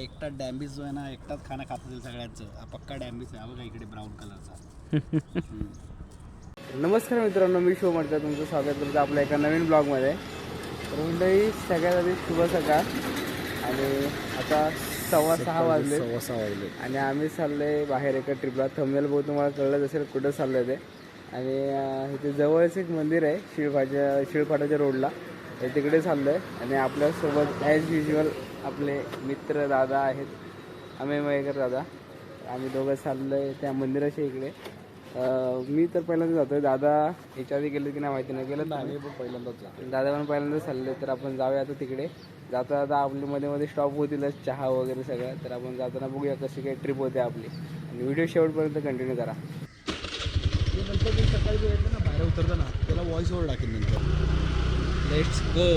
एकटा डॅम्बिस जो आहे ना एकटाच खाणं खात असेल सगळ्यांचं. हा पक्का डॅम्बिस आहे. हा बघा इकडे ब्राऊन कलरचा नमस्कार मित्रांनो मी शो म्हणतो तुमचं स्वागत करतो आपल्या एका नवीन ब्लॉगमध्ये तर मंडळी सगळ्यात आधी शुभ सकाळ. आणि आता सव्वा सहा वाजले. सव्वा सहा वाजले. आणि आम्ही चाललोय बाहेर एका ट्रिपला थंबनेल बहुत तुम्हाला कळलं असेल कुठं चाललंय ते. आणि इथे जवळच एक मंदिर आहे शिळफाच्या शिळफाटाच्या रोडला तर तिकडे चाललोय. आणि आपल्यासोबत ॲज युजल आपले मित्र दादा आहेत. अमेय मयेकर दादा. आम्ही दोघं चाललोय त्या मंदिराच्या इकडे. मी तर पहिल्यांदा जातोय. दादा याच्या आधी गेले की नाही माहिती नाही. गेलं आम्ही पण पहिल्यांदाच जातो. दादा पण पहिल्यांदा चालले तर आपण जाऊया आता तिकडे. जाता जाता आपली मध्ये मध्ये स्टॉप होतीलच चहा वगैरे सगळं. तर आपण जाताना बघूया कशी काही ट्रिप होते आपली. आणि व्हिडिओ शेवटपर्यंत कंटिन्यू करा. सकाळी येतो ना बाहेर उतरतो ना त्याला व्हॉइस ओव्हर टाकेन नंतर. लेट्स गो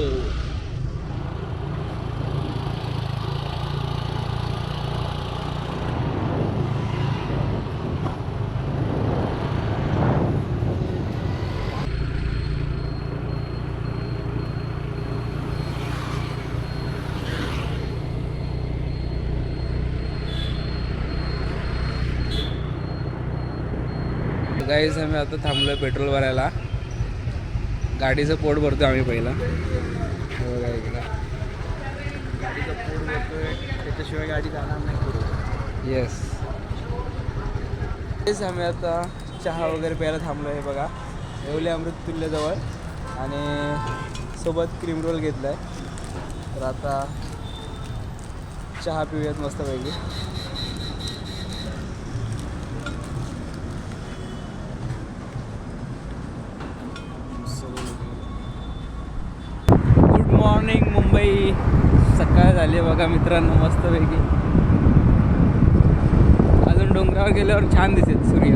गाईज आम्ही आता थांबलोय पेट्रोल भरायला. गाडीचं पोट भरतो आम्ही पहिला. हे गाडीचा पोट भरतोय त्याच्याशिवाय गाडी जाणार नाही येस तेच आम्ही आता चहा वगैरे प्यायला थांबलो आहे बघा. येवले अमृत तुल्यजवळ आणि सोबत क्रीम रोल घेतला आहे तर आता चहा पिऊयात मस्तपैकी गुड मॉर्निंग मुंबई सकाळ झाली बघा मित्रांनो मस्तपैकी. अजून डोंगरावर गेल्यावर छान दिसेल सूर्य.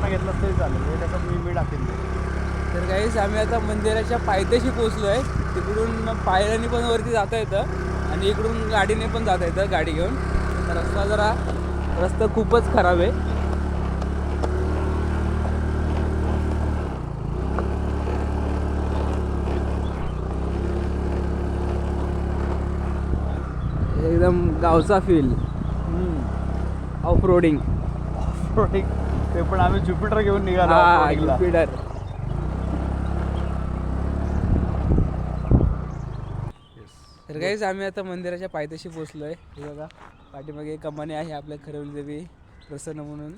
घेतलं तरी चालेल त्याचं मी मी टाकेन. ते. तर काहीच आम्ही आता मंदिराच्या पायथ्याशी पोचलो आहे तिकडून पायऱ्याने पण वरती जाता येतं आणि इकडून गाडीने पण जाता येतं गाडी घेऊन. तर रस्ता जरा रस्ता खूपच खराब आहे. एकदम गावचा फील ऑफ रोडिंग ते पण आम्ही ज्युपिटर घेऊन निघालो. ज्युपिटर. तर काहीच आम्ही आता मंदिराच्या पायथ्याशी पोचलो आहे बघा. पाठीमागे एक कमानी आहे आपल्या खरवली देवी प्रसन्न म्हणून.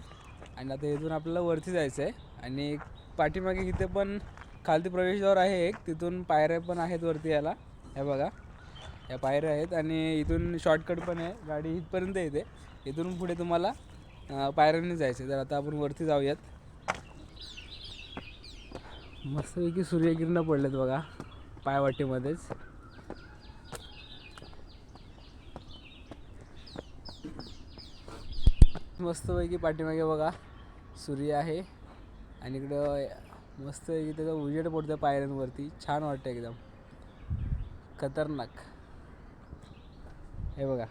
आणि आता इथून आपल्याला वरती जायचं आहे आणि पाठीमागे इथे पण खालती प्रवेशद्वार आहे एक. तिथून पायऱ्या पण आहेत वरती याला. ह्या बघा. या पायऱ्या आहेत आणि इथून शॉर्टकट पण आहे. गाडी इथपर्यंत येते. इथून पुढे तुम्हाला पायऱ्यांनी जायचं तर आता आपण वरती जाऊयात. मस्तपैकी सूर्यकिरणं पडलेत बघा. पायवाटेमध्येच. मस्तपैकी पाठीमागे बघा सूर्य आहे. आणि इकडं मस्तपैकी त्याचा उजेड पडतो पायऱ्यांवरती. छान वाटतं एकदम. खतरनाक. हे बघा.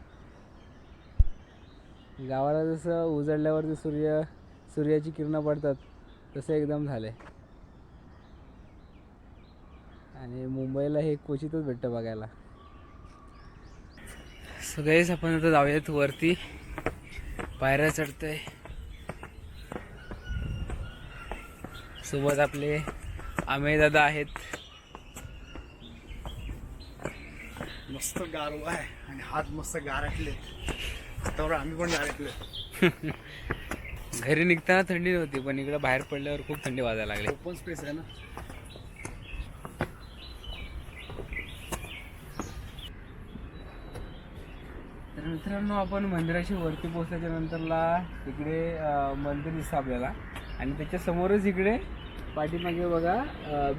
गावाला जसं उजळल्यावरती सूर्य सूर्याची किरणं पडतात तसं एकदम झालंय. आणि मुंबईला हे क्वचितच भेटतं बघायला. सगळेच आपण आता जाऊयात वरती. पायऱ्या चढतोय. सोबत आपले आमे दादा आहेत. मस्त गारवा आहे आणि हात मस्त गारटले. त्यावर आम्ही पण गारटले. घरी निघताना थंडी नव्हती पण इकडे बाहेर पडल्यावर खूप थंडी वाजायला लागली. ओपन स्पेस आहे ना. तर मित्रांनो आपण मंदिराशी वरती पोहोचल्याच्या नंतरला इकडे मंदिर दिसतं आपल्याला. आणि त्याच्यासमोरच इकडे पाठीमागे बघा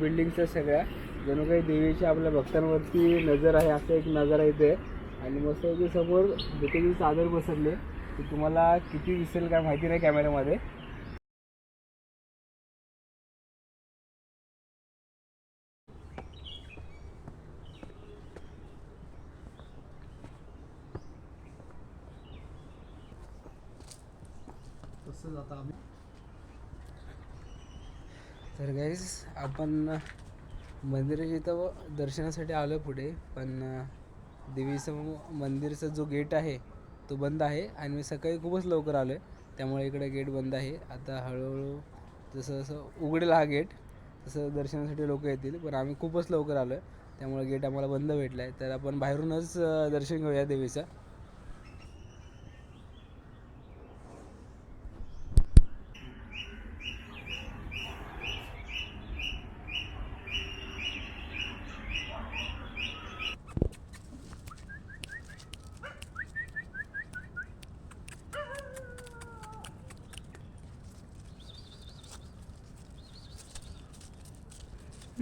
बिल्डिंगच्या सगळ्या. जणू काही देवीच्या आपल्या भक्तांवरती नजर आहे असं एक नजारा ते आणि मस्त इथे समोर जिथे चादर बसरले ती तुम्हाला किती दिसेल काय माहिती नाही कॅमेऱ्यामध्ये आता आम्ही. तर गाईज आपण मंदिराच्या इथं दर्शनासाठी आलो पुढे पण देवीचं मंदिरचा मंदिरचं जो गेट आहे तो बंद आहे आणि मी सकाळी खूपच लवकर आलो आहे त्यामुळे इकडे गेट बंद आहे. आता हळूहळू जसं जसं उघडेल हा गेट तसं दर्शनासाठी लोक येतील पण आम्ही खूपच लवकर आलो आहे त्यामुळे गेट आम्हाला बंद भेटला आहे तर आपण बाहेरूनच दर्शन घेऊया देवीचं.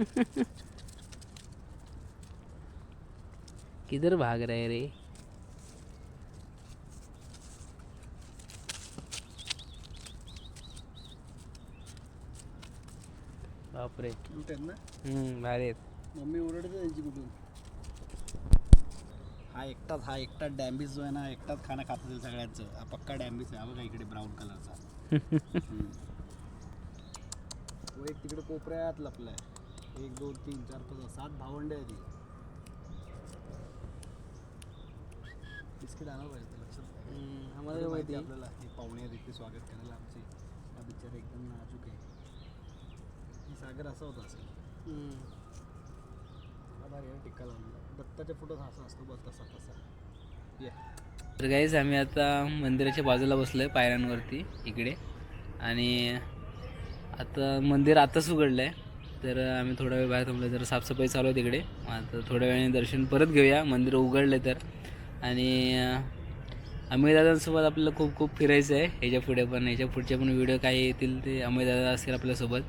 किधर भाग रहे रे? बापरे. ना? हम्म, भारी आहेत मम्मी ओरडते त्यांची कुठून? हा एकटाच हा एकटा डॅम्बिस जो आहे ना एकटाच खाणं खात असेल सगळ्यांचं. हा पक्का डॅम्बिस आहे. हा बघा इकडे ब्राऊन कलरचा. हम्म. तो एक तिकडे कोपऱ्यात लपलाय. एक दोन तीन चार पाच सात भावंडे आहे ती बिस्किट आणा पाहिजे लक्षात आम्हाला माहिती आपल्याला हे पाहुणे आहेत इथे स्वागत करायला आमचे. हा बिचारा एकदम नाजूक आहे. सागर असा होता असेल. टिक्का दत्ताच्या फोटोत असा असतो बस तसा तसा. ये. तर गाईज आम्ही आता मंदिराच्या बाजूला बसलो आहे पायऱ्यांवरती इकडे. आणि आता मंदिर आताच उघडलं आहे तर आम्ही थोडा वेळ बाहेर थांबलो जर साफसफाई चालू आहे तिकडे. आता थोड्या वेळाने दर्शन परत घेऊया मंदिर उघडले तर. आणि अं, दादांसोबत आपल्याला खूप खूप फिरायचं आहे. ह्याच्या पुढे पण ह्याच्या पुढचे पण व्हिडिओ काय येतील ते अमित दादा असतील आपल्यासोबत.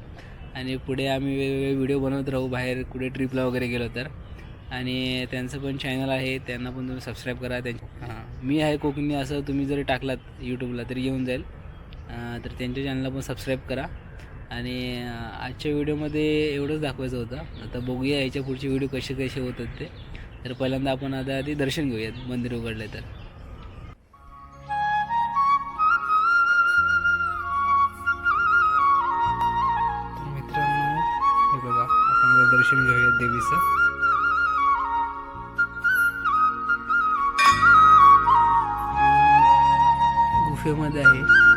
आणि पुढे आम्ही वेगवेगळे व्हिडिओ बनवत राहू बाहेर कुठे ट्रिपला वगैरे गेलो तर. आणि त्यांचं पण चॅनल आहे त्यांना पण तुम्ही सबस्क्राईब करा. त्यांच्या हां मी आहे कोकणी असं तुम्ही जरी टाकलात यूट्यूबला तरी येऊन जाईल. तर त्यांच्या चॅनलला पण सबस्क्राईब करा. आणि आजच्या व्हिडिओमध्ये एवढंच दाखवायचं होतं. आता बघूया याच्या पुढचे व्हिडिओ कसे कसे होतात ते. तर पहिल्यांदा आपण आता आधी दर्शन घेऊयात मंदिर उघडले तर. मित्रांनो हे बघा आपण दर्शन घेऊयात देवीचं. गुफेमध्ये आहे.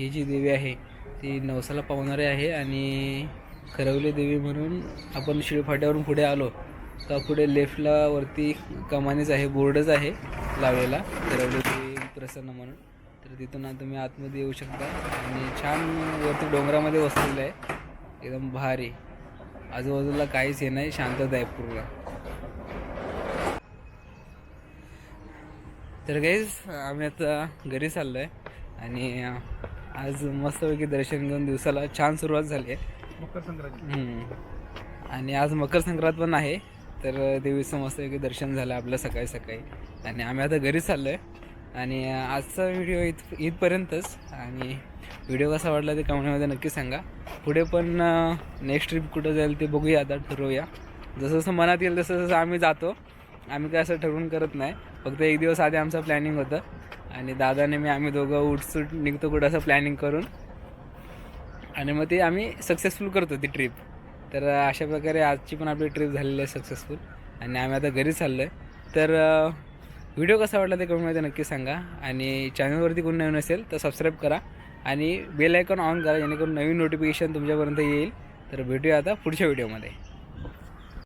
ही जी देवी आहे ती नवसाला पावणारी आहे आणि खरवली देवी म्हणून आपण शिळफाट्यावरून पुढे आलो तर पुढे लेफ्टला वरती कमानीच आहे बोर्डच आहे लावलेला खरवली देवी प्रसन्न म्हणून. तर तिथून तुम्ही आतमध्ये येऊ शकता आणि छान वरती डोंगरामध्ये बसलेलं आहे एकदम भारी. आजूबाजूला काहीच हे नाही शांतता आहे पूर्ण. तर गाईज आम्ही आता घरी चाललो आहे आणि आज मस्तपैकी दर्शन घेऊन दिवसाला छान सुरुवात झाली आहे. मकर संक्रांती. आणि आज मकर संक्रांत पण आहे तर देवीचं मस्तपैकी दर्शन झालं आपलं सकाळी सकाळी. आणि आम्ही आता घरी चाललो आहे आणि आजचा व्हिडिओ इत इथपर्यंतच. आणि व्हिडिओ कसा वाटला ते कमेंटमध्ये नक्की सांगा. पुढे पण नेक्स्ट ट्रिप कुठं जाईल ते बघूया आता ठरवूया. जसं जसं मनात येईल तसं तसं आम्ही जातो. आम्ही काय असं ठरवून करत नाही. फक्त एक दिवस आधी आमचं प्लॅनिंग होतं. आणि दादाने मी आम्ही दोघं उठसूट निघतो कुठं असं प्लॅनिंग करून. आणि मग ते आम्ही सक्सेसफुल करतो ती ट्रिप तर अशा प्रकारे आजची पण आपली ट्रिप झालेली आहे सक्सेसफुल आणि आम्ही आता घरी चाललो आहे तर व्हिडिओ कसा वाटला ते कमेंटमध्ये नक्की सांगा. आणि चॅनलवरती कोण नवीन असेल तर सबस्क्राईब करा. आणि बेल आयकॉन ऑन करा जेणेकरून नवीन नोटिफिकेशन तुमच्यापर्यंत येईल. तर भेटूया आता पुढच्या व्हिडिओमध्ये